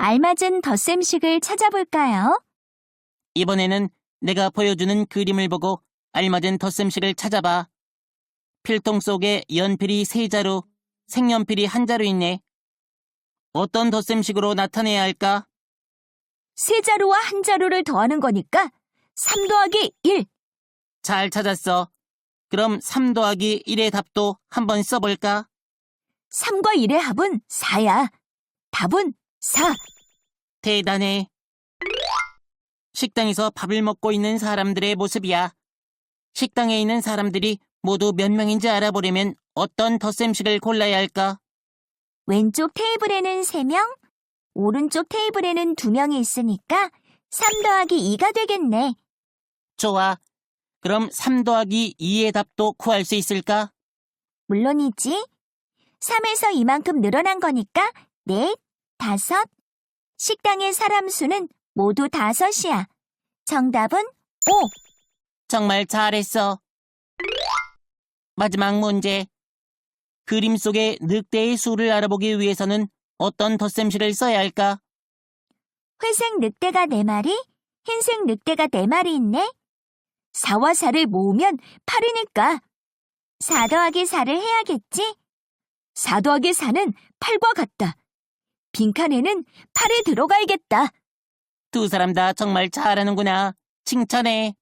알맞은 덧셈식을 찾아볼까요? 이번에는 내가 보여주는 그림을 보고 알맞은 덧셈식을 찾아봐. 필통 속에 연필이 세 자루, 색연필이 한 자루 있네. 어떤 덧셈식으로 나타내야 할까? 세 자루와 한 자루를 더하는 거니까 3 더하기 1. 잘 찾았어. 그럼 3 더하기 1의 답도 한번 써볼까? 3과 1의 합은 4야. 답은 4. 대단해. 식당에서 밥을 먹고 있는 사람들의 모습이야. 식당에 있는 사람들이 모두 몇 명인지 알아보려면 어떤 덧셈식을 골라야 할까? 왼쪽 테이블에는 3명, 오른쪽 테이블에는 2명이 있으니까 3 더하기 2가 되겠네. 좋아. 그럼 3 더하기 2의 답도 구할 수 있을까? 물론이지. 3에서 이만큼 늘어난 거니까 넷, 다섯. 식당의 사람 수는 모두 다섯이야. 정답은 5. 정말 잘했어. 마지막 문제. 그림 속의 늑대의 수를 알아보기 위해서는 어떤 덧셈식을 써야 할까? 회색 늑대가 4마리, 흰색 늑대가 4마리 있네. 4와 4를 모으면 8이니까 4 더하기 4를 해야겠지? 4 더하기 4는 8과 같다. 빈칸에는 8이 들어가야겠다. 두 사람 다 정말 잘하는구나. 칭찬해.